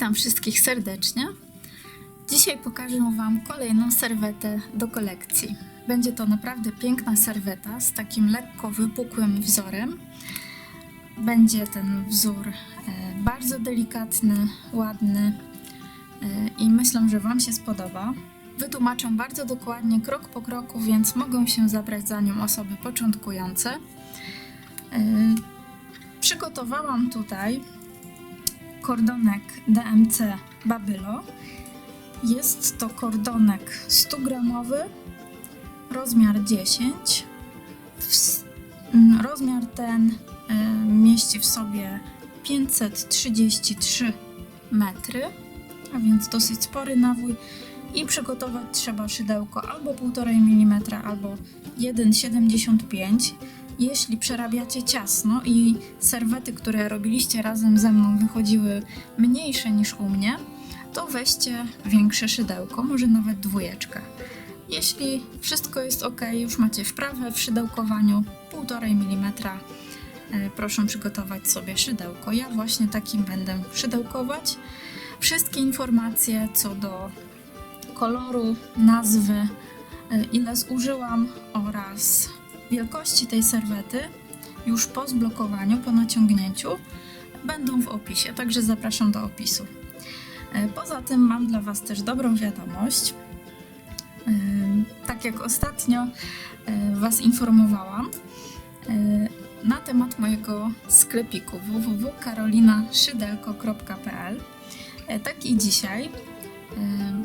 Witam wszystkich serdecznie. Dzisiaj pokażę Wam kolejną serwetę do kolekcji. Będzie to naprawdę piękna serweta z takim lekko wypukłym wzorem. Będzie ten wzór e, bardzo delikatny, ładny e, i myślę, że Wam się spodoba. Wytłumaczę bardzo dokładnie, krok po kroku, więc mogą się zabrać za nią osoby początkujące. E, Przygotowałam tutaj kordonek DMC Babylo. Jest to kordonek 100 gramowy, rozmiar 10. Ws- mm, Rozmiar ten e, mieści w sobie 533 metry, a więc dosyć spory nawój. I przygotować trzeba szydełko albo 1,5 mm, albo 1,75 jeśli przerabiacie ciasno i serwety, które robiliście razem ze mną wychodziły mniejsze niż u mnie, to weźcie większe szydełko, może nawet dwójeczkę. Jeśli wszystko jest ok, już macie wprawę w szydełkowaniu 1,5 mm, e, proszę przygotować sobie szydełko. Ja właśnie takim będę szydełkować. Wszystkie informacje co do koloru, nazwy, e, ile zużyłam oraz wielkości tej serwety już po zblokowaniu, po naciągnięciu będą w opisie, także zapraszam do opisu. E, Poza tym mam dla Was też dobrą wiadomość. E, Tak jak ostatnio e, Was informowałam na temat mojego sklepiku www.karolinaszydelko.pl tak i dzisiaj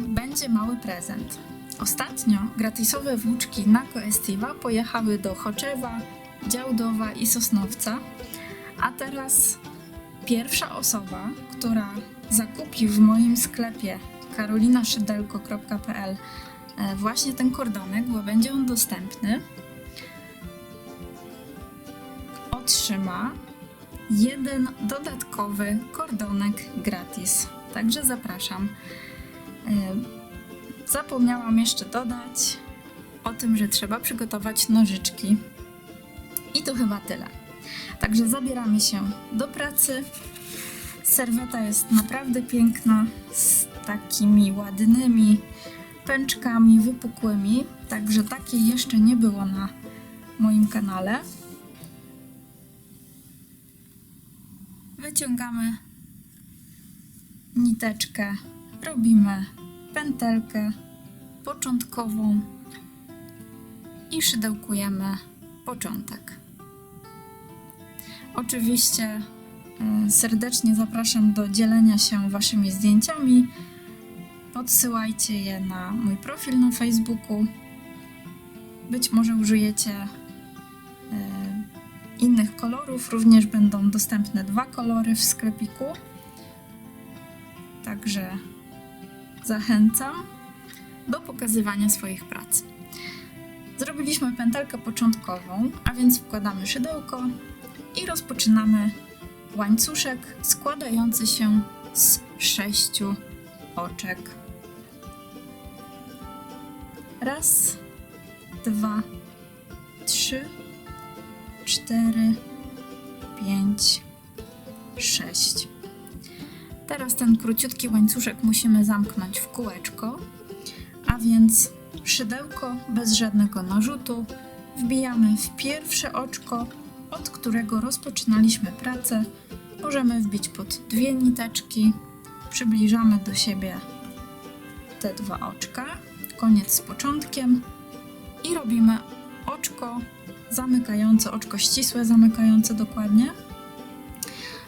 będzie mały prezent. Ostatnio gratisowe włóczki na Coestiva pojechały do Choczewa, Działdowa i Sosnowca, a teraz pierwsza osoba, która zakupi w moim sklepie karolinaszydelko.pl e, właśnie ten kordonek, bo będzie on dostępny, otrzyma jeden dodatkowy kordonek gratis. Także zapraszam. Zapomniałam jeszcze dodać o tym, że trzeba przygotować nożyczki. I to chyba tyle. Także zabieramy się do pracy. Serweta jest naprawdę piękna, z takimi ładnymi pęczkami wypukłymi. Także takiej jeszcze nie było na moim kanale. Wyciągamy niteczkę, robimy pętelkę początkową i szydełkujemy początek. Oczywiście e, serdecznie zapraszam do dzielenia się Waszymi zdjęciami. Podsyłajcie je na mój profil na Facebooku. Być może użyjecie e, innych kolorów, również będą dostępne dwa kolory w sklepiku. Także zachęcam do pokazywania swoich prac. Zrobiliśmy pętelkę początkową, a więc wkładamy szydełko i rozpoczynamy łańcuszek składający się z sześciu oczek. Raz, dwa, trzy, cztery, pięć, sześć. Teraz ten króciutki łańcuszek musimy zamknąć w kółeczko, a więc szydełko bez żadnego narzutu wbijamy w pierwsze oczko, od którego rozpoczynaliśmy pracę. Możemy wbić pod dwie niteczki, przybliżamy do siebie te dwa oczka, koniec z początkiem. I robimy oczko zamykające, oczko ścisłe zamykające dokładnie,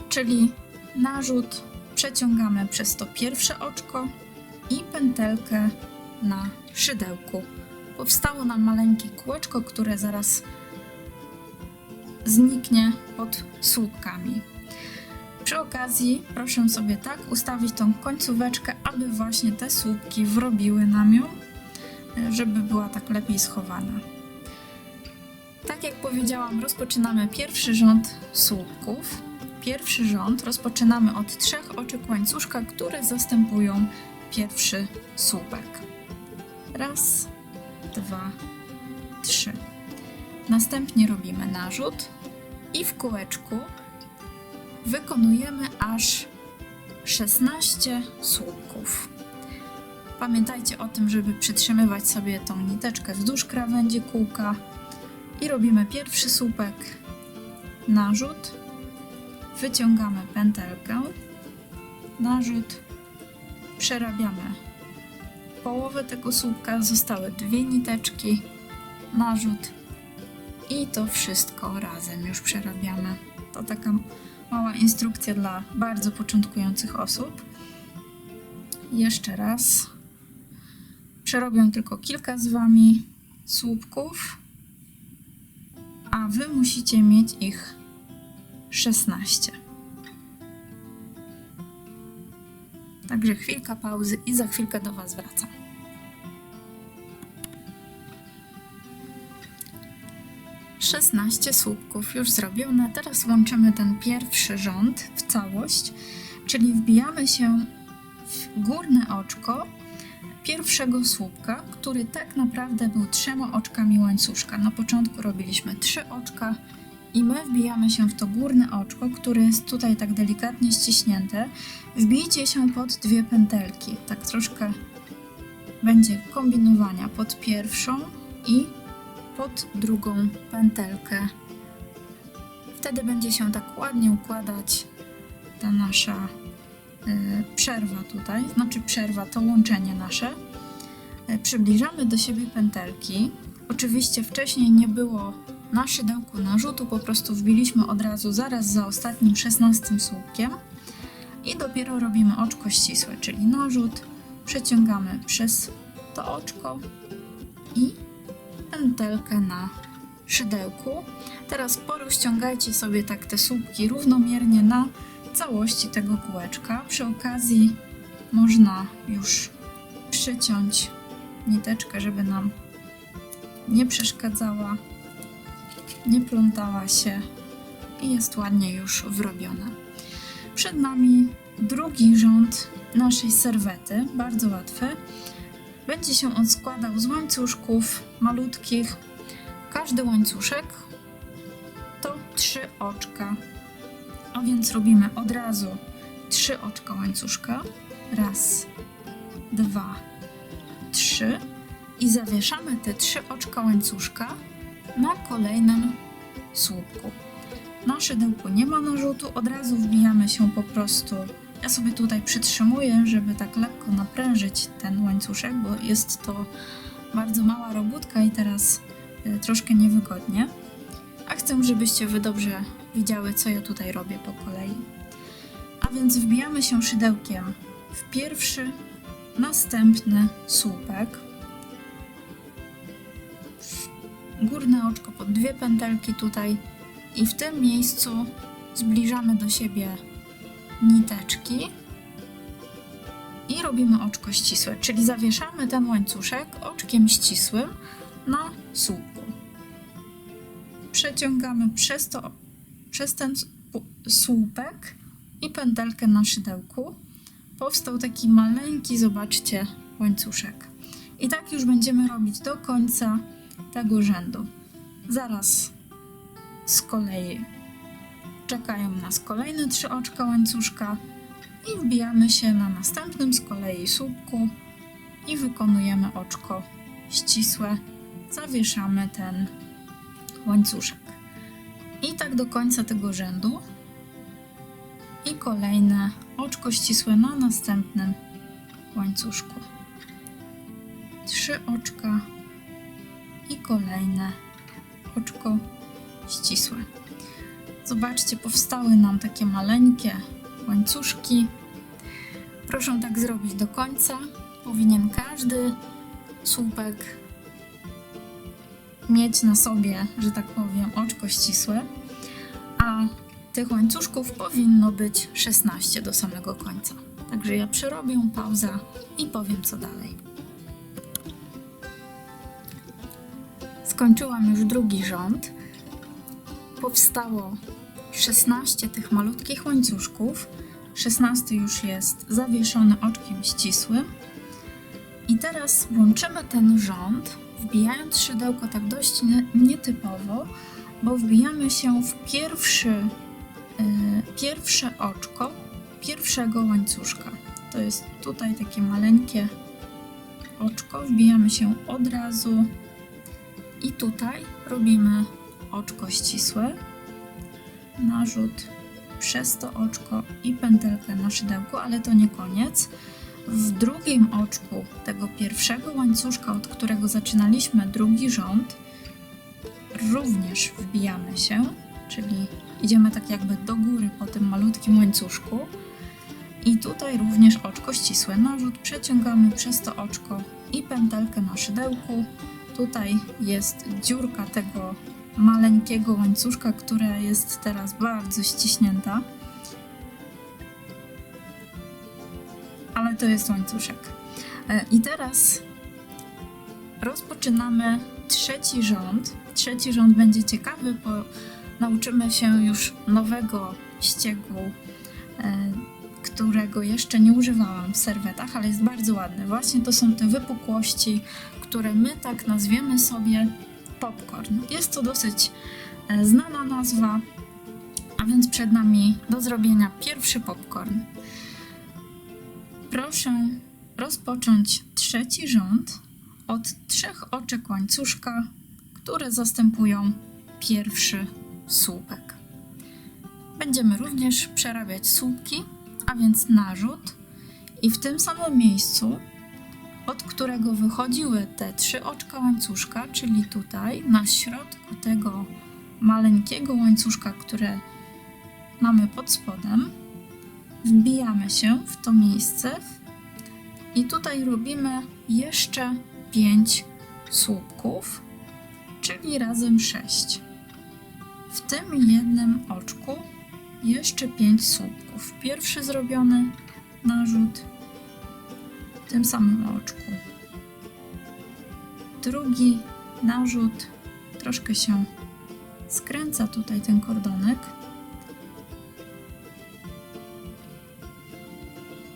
czyli narzut przeciągamy przez to pierwsze oczko i pętelkę na szydełku. Powstało nam maleńkie kółeczko, które zaraz zniknie pod słupkami. Przy okazji proszę sobie tak ustawić tą końcóweczkę, aby właśnie te słupki wrobiły nam ją, żeby była tak lepiej schowana. Tak jak powiedziałam, rozpoczynamy pierwszy rząd słupków. Pierwszy rząd rozpoczynamy od trzech oczek łańcuszka, które zastępują pierwszy słupek. Raz, dwa, trzy. Następnie robimy narzut i w kółeczku wykonujemy aż 16 słupków. Pamiętajcie o tym, żeby przytrzymywać sobie tą niteczkę wzdłuż krawędzi kółka i robimy pierwszy słupek, narzut, wyciągamy pętelkę, narzut, przerabiamy połowę tego słupka, zostały dwie niteczki, narzut i to wszystko razem już przerabiamy. To taka mała instrukcja dla bardzo początkujących osób. Jeszcze raz. Przerobię tylko kilka z Wami słupków, a Wy musicie mieć ich 16. Także chwilka pauzy i za chwilkę do Was wracam. Szesnaście słupków już zrobione. Teraz łączymy ten pierwszy rząd w całość, czyli wbijamy się w górne oczko pierwszego słupka, który tak naprawdę był trzema oczkami łańcuszka. Na początku robiliśmy trzy oczka i my wbijamy się w to górne oczko, które jest tutaj tak delikatnie ściśnięte. Wbijcie się pod dwie pętelki, tak troszkę będzie kombinowania pod pierwszą i pod drugą pętelkę. Wtedy będzie się tak ładnie układać ta nasza y, przerwa tutaj, znaczy przerwa to łączenie nasze. Y, przybliżamy do siebie pętelki. Oczywiście wcześniej nie było na szydełku narzutu, po prostu wbiliśmy od razu zaraz za ostatnim szesnastym słupkiem i dopiero robimy oczko ścisłe, czyli narzut, przeciągamy przez to oczko i pętelkę na szydełku. Teraz porozciągajcie sobie tak te słupki równomiernie na całości tego kółeczka. Przy okazji można już przyciąć niteczkę, żeby nam nie przeszkadzała, nie plątała się i jest ładnie już wrobiona. Przed nami drugi rząd naszej serwety, bardzo łatwy. Będzie się on składał z łańcuszków malutkich. Każdy łańcuszek to trzy oczka. A więc robimy od razu trzy oczka łańcuszka. Raz, dwa, trzy. I zawieszamy te trzy oczka łańcuszka na kolejnym słupku. Na szydełku nie ma narzutu, od razu wbijamy się po prostu. Ja sobie tutaj przytrzymuję, żeby tak lekko naprężyć ten łańcuszek, bo jest to bardzo mała robótka i teraz y, troszkę niewygodnie. A chcę, żebyście wy dobrze widziały, co ja tutaj robię po kolei. A więc wbijamy się szydełkiem w pierwszy, następny słupek. Górne oczko pod dwie pętelki tutaj i w tym miejscu zbliżamy do siebie niteczki i robimy oczko ścisłe, czyli zawieszamy ten łańcuszek oczkiem ścisłym na słupku. Przeciągamy przez, to, przez ten słupek i pętelkę na szydełku. Powstał taki maleńki, zobaczcie, łańcuszek. I tak już będziemy robić do końca tego rzędu. Zaraz z kolei czekają nas kolejne trzy oczka łańcuszka i wbijamy się na następnym z kolei słupku i wykonujemy oczko ścisłe, zawieszamy ten łańcuszek. I tak do końca tego rzędu. I kolejne oczko ścisłe na następnym łańcuszku. Trzy oczka i kolejne oczko ścisłe. Zobaczcie, powstały nam takie maleńkie łańcuszki. Proszę tak zrobić do końca. Powinien każdy słupek mieć na sobie, że tak powiem, oczko ścisłe, a tych łańcuszków powinno być 16 do samego końca. Także ja przerobię pauza i powiem co dalej. Skończyłam już drugi rząd. Powstało 16 tych malutkich łańcuszków. 16 już jest zawieszony oczkiem ścisłym. I teraz łączymy ten rząd, wbijając szydełko tak dość nietypowo, bo wbijamy się w pierwszy, yy, pierwsze oczko pierwszego łańcuszka. To jest tutaj takie maleńkie oczko, wbijamy się od razu i tutaj robimy oczko ścisłe, narzut przez to oczko i pętelkę na szydełku, ale to nie koniec. W drugim oczku tego pierwszego łańcuszka, od którego zaczynaliśmy drugi rząd, również wbijamy się, czyli idziemy tak jakby do góry po tym malutkim łańcuszku. I tutaj również oczko ścisłe. Narzut przeciągamy przez to oczko i pętelkę na szydełku. Tutaj jest dziurka tego maleńkiego łańcuszka, która jest teraz bardzo ściśnięta. Ale to jest łańcuszek. E, I teraz rozpoczynamy trzeci rząd. Trzeci rząd będzie ciekawy, bo nauczymy się już nowego ściegu, e, którego jeszcze nie używałam w serwetach, ale jest bardzo ładny. Właśnie to są te wypukłości, które my tak nazwiemy sobie popcorn. Jest to dosyć e, znana nazwa, a więc przed nami do zrobienia pierwszy popcorn. Proszę rozpocząć trzeci rząd od trzech oczek łańcuszka, które zastępują pierwszy słupek. Będziemy również przerabiać słupki, a więc narzut i w tym samym miejscu, od którego wychodziły te trzy oczka łańcuszka, czyli tutaj na środku tego maleńkiego łańcuszka, które mamy pod spodem, wbijamy się w to miejsce i tutaj robimy jeszcze 5 słupków, czyli razem 6. W tym jednym oczku jeszcze 5 słupków. Pierwszy zrobiony narzut w tym samym oczku. Drugi narzut troszkę się skręca tutaj ten kordonek.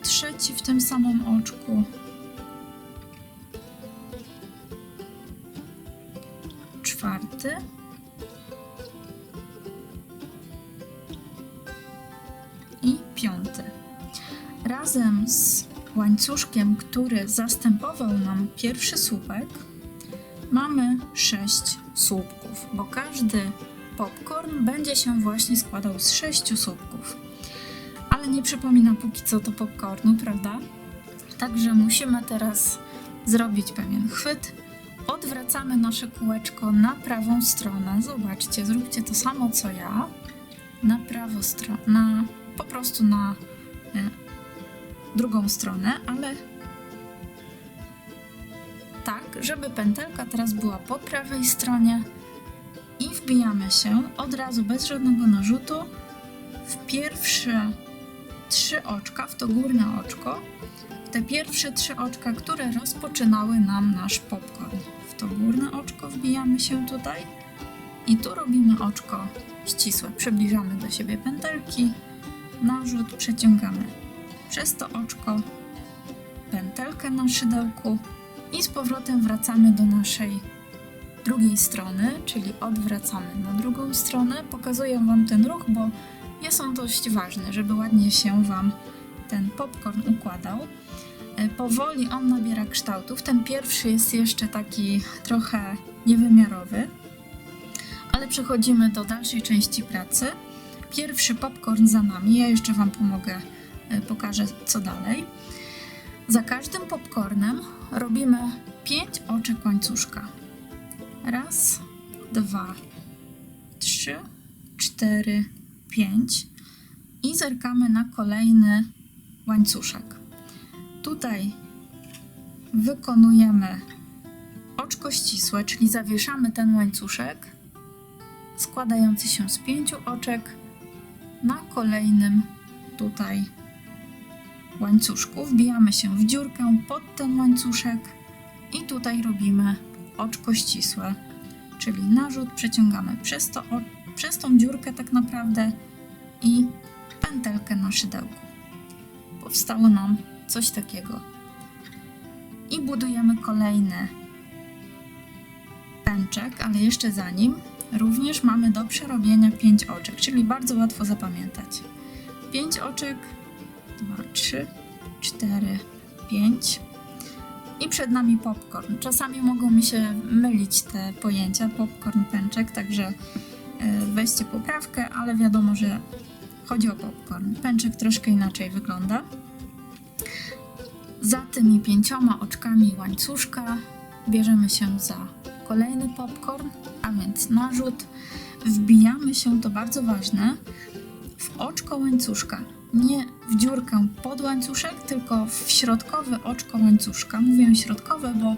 Trzeci w tym samym oczku. Czwarty. Razem z łańcuszkiem, który zastępował nam pierwszy słupek, mamy sześć słupków, bo każdy popcorn będzie się właśnie składał z sześciu słupków. Ale nie przypomina póki co to popcornu, prawda? Także musimy teraz zrobić pewien chwyt. Odwracamy nasze kółeczko na prawą stronę. Zobaczcie, zróbcie to samo co ja. Na prawą stronę, po prostu na e, drugą stronę, ale tak, żeby pętelka teraz była po prawej stronie i wbijamy się od razu bez żadnego narzutu w pierwsze trzy oczka, w to górne oczko, w te pierwsze trzy oczka, które rozpoczynały nam nasz popcorn. W to górne oczko wbijamy się tutaj i tu robimy oczko ścisłe. Przybliżamy do siebie pętelki, narzut przeciągamy przez to oczko pętelkę na szydełku i z powrotem wracamy do naszej drugiej strony, czyli odwracamy na drugą stronę. Pokazuję Wam ten ruch, bo jest on dość ważny, żeby ładnie się Wam ten popcorn układał. E, Powoli on nabiera kształtów. Ten pierwszy jest jeszcze taki trochę niewymiarowy, ale przechodzimy do dalszej części pracy. Pierwszy popcorn za nami. Ja jeszcze Wam pomogę, pokażę co dalej. Za każdym popcornem robimy 5 oczek łańcuszka. Raz, dwa, trzy, cztery, pięć i zerkamy na kolejny łańcuszek. Tutaj wykonujemy oczko ścisłe, czyli zawieszamy ten łańcuszek składający się z pięciu oczek na kolejnym tutaj łańcuszku. Wbijamy się w dziurkę pod ten łańcuszek i tutaj robimy oczko ścisłe, czyli narzut przeciągamy przez, to, przez tą dziurkę tak naprawdę i pętelkę na szydełku. Powstało nam coś takiego. I budujemy kolejny pęczek, ale jeszcze zanim również mamy do przerobienia 5 oczek, czyli bardzo łatwo zapamiętać. 5 oczek dwa, trzy, cztery, pięć. I przed nami popcorn. Czasami mogą mi się mylić te pojęcia popcorn, pęczek, także e, weźcie poprawkę, ale wiadomo, że chodzi o popcorn. Pęczek troszkę inaczej wygląda. Za tymi pięcioma oczkami łańcuszka bierzemy się za kolejny popcorn, a więc narzut. Wbijamy się, to bardzo ważne, w oczko łańcuszka. Nie w dziurkę pod łańcuszek, tylko w środkowe oczko łańcuszka. Mówię środkowe, bo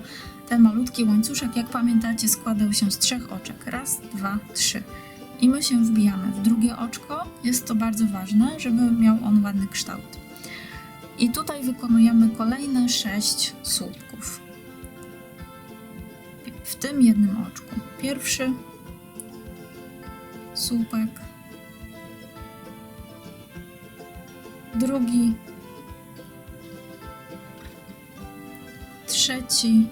ten malutki łańcuszek, jak pamiętacie, składał się z trzech oczek. Raz, dwa, trzy. I my się wbijamy w drugie oczko. Jest to bardzo ważne, żeby miał on ładny kształt. I tutaj wykonujemy kolejne sześć słupków. W tym jednym oczku. Pierwszy słupek, drugi, trzeci,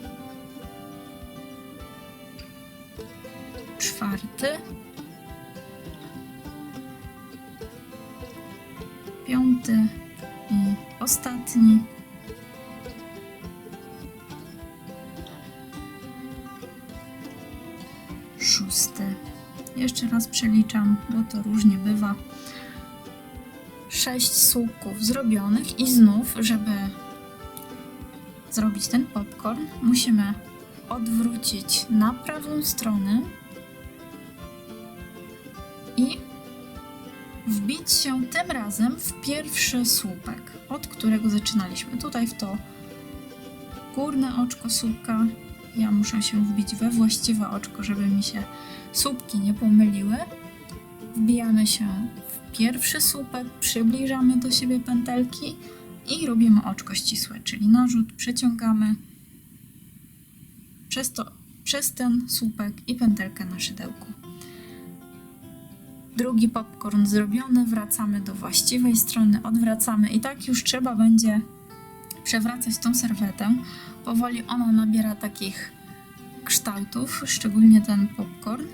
czwarty, piąty i ostatni. Szósty. Jeszcze raz przeliczam, bo to różnie bywa. Sześć słupków zrobionych i znów, żeby zrobić ten popcorn, musimy odwrócić na prawą stronę i wbić się tym razem w pierwszy słupek, od którego zaczynaliśmy. Tutaj w to górne oczko słupka. Ja muszę się wbić we właściwe oczko, żeby mi się słupki nie pomyliły. Wbijamy się w pierwszy słupek, przybliżamy do siebie pętelki i robimy oczko ścisłe, czyli narzut przeciągamy przez, to, przez ten słupek i pętelkę na szydełku. Drugi popcorn zrobiony, wracamy do właściwej strony, odwracamy i tak już trzeba będzie przewracać tą serwetę. Powoli ona nabiera takich kształtów, szczególnie ten popcorn.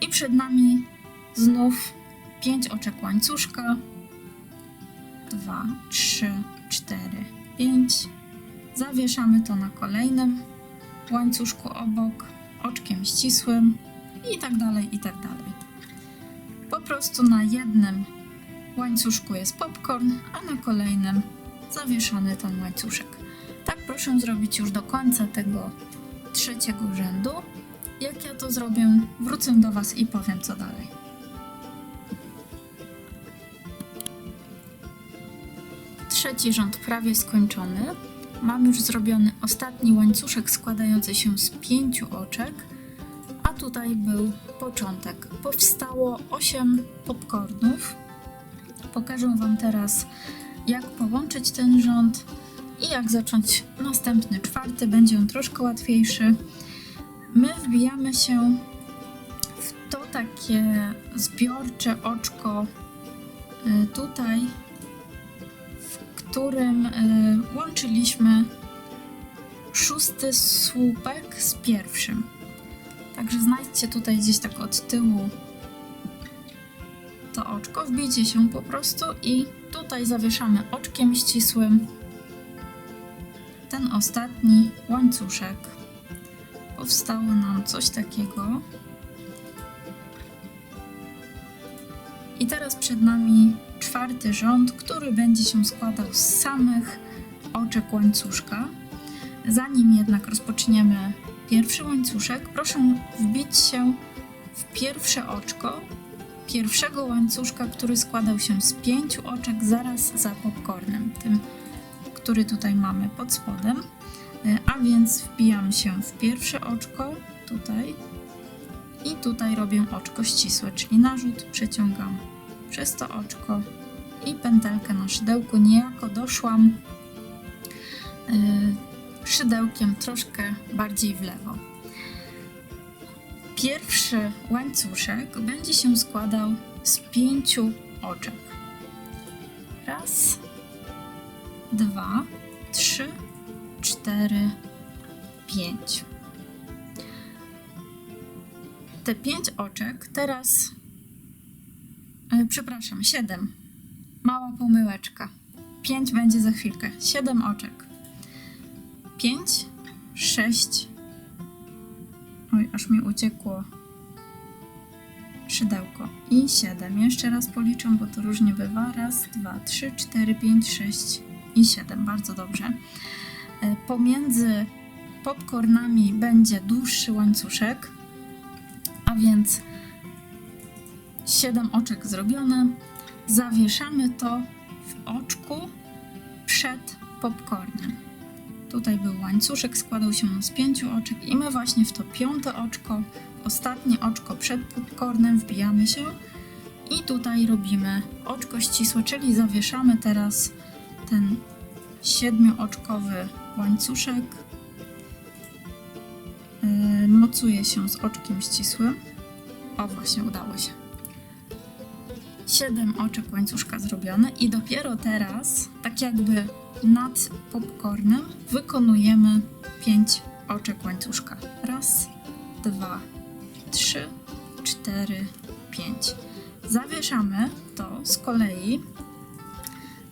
I przed nami znów pięć oczek łańcuszka. Dwa, trzy, cztery, pięć. Zawieszamy to na kolejnym łańcuszku obok, oczkiem ścisłym i tak dalej, i tak dalej. Po prostu na jednym łańcuszku jest popcorn, a na kolejnym zawieszany ten łańcuszek. Tak proszę zrobić już do końca tego trzeciego rzędu. Jak ja to zrobię, wrócę do Was i powiem co dalej. Trzeci rząd prawie skończony. Mam już zrobiony ostatni łańcuszek składający się z pięciu oczek, a tutaj był początek. Powstało 8 popcornów. Pokażę Wam teraz, jak połączyć ten rząd i jak zacząć następny, czwarty. Będzie on troszkę łatwiejszy. My wbijamy się w to takie zbiorcze oczko y, tutaj, którym y, łączyliśmy szósty słupek z pierwszym. Także znajdźcie tutaj gdzieś tak od tyłu to oczko, wbijcie się po prostu i tutaj zawieszamy oczkiem ścisłym ten ostatni łańcuszek. Powstało nam coś takiego. I teraz przed nami czwarty rząd, który będzie się składał z samych oczek łańcuszka. Zanim jednak rozpoczniemy pierwszy łańcuszek, proszę wbić się w pierwsze oczko pierwszego łańcuszka, który składał się z pięciu oczek zaraz za popcornem, tym, który tutaj mamy pod spodem. E, A więc wbijam się w pierwsze oczko, tutaj, i tutaj robię oczko ścisłe, czyli narzut przeciągam przez to oczko i pętelkę na szydełku. Niejako doszłam e, szydełkiem troszkę bardziej w lewo. Pierwszy łańcuszek będzie się składał z pięciu oczek. Raz, dwa, trzy, cztery, pięć. Te pięć oczek teraz. e, przepraszam, siedem. Mała pomyłeczka. 5 będzie za chwilkę. 7 oczek. 5, 6. Oj, aż mi uciekło szydełko. I 7. Jeszcze raz policzę, bo to różnie bywa. Raz, dwa, trzy, cztery, pięć, sześć i 7. Bardzo dobrze. E, Pomiędzy popcornami będzie dłuższy łańcuszek, a więc 7 oczek zrobione. Zawieszamy to w oczku przed popcornem. Tutaj był łańcuszek, składał się on z pięciu oczek i my właśnie w to piąte oczko, ostatnie oczko przed popcornem wbijamy się i tutaj robimy oczko ścisłe, czyli zawieszamy teraz ten siedmiooczkowy łańcuszek. Yy, mocuje się z oczkiem ścisłym. O, właśnie udało się. 7 oczek łańcuszka zrobione i dopiero teraz, tak jakby nad popcornem, wykonujemy 5 oczek łańcuszka. Raz, dwa, trzy, cztery, pięć. Zawieszamy to z kolei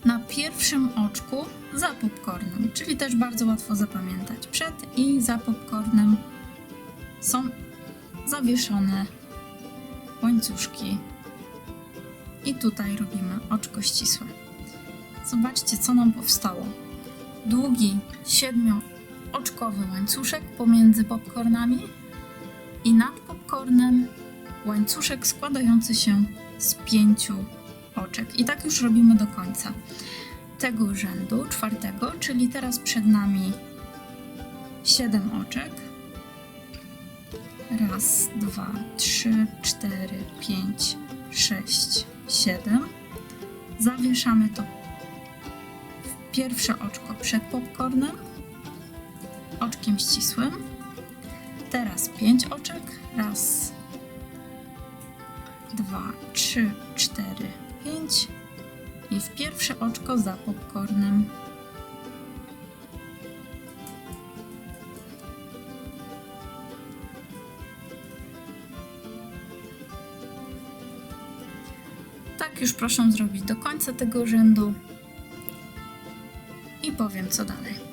na pierwszym oczku za popcornem, czyli też bardzo łatwo zapamiętać. Przed i za popcornem są zawieszone łańcuszki i tutaj robimy oczko ścisłe. Zobaczcie, co nam powstało. Długi, siedmiooczkowy łańcuszek pomiędzy popcornami i nad popcornem łańcuszek składający się z pięciu oczek. I tak już robimy do końca tego rzędu, czwartego, czyli teraz przed nami siedem oczek. Raz, dwa, trzy, cztery, pięć, sześć, siedem. Zawieszamy to w pierwsze oczko przed popcornem, oczkiem ścisłym. Teraz pięć oczek. Raz, dwa, trzy, cztery, pięć. I w pierwsze oczko za popcornem. Tak już proszę zrobić do końca tego rzędu i powiem co dalej.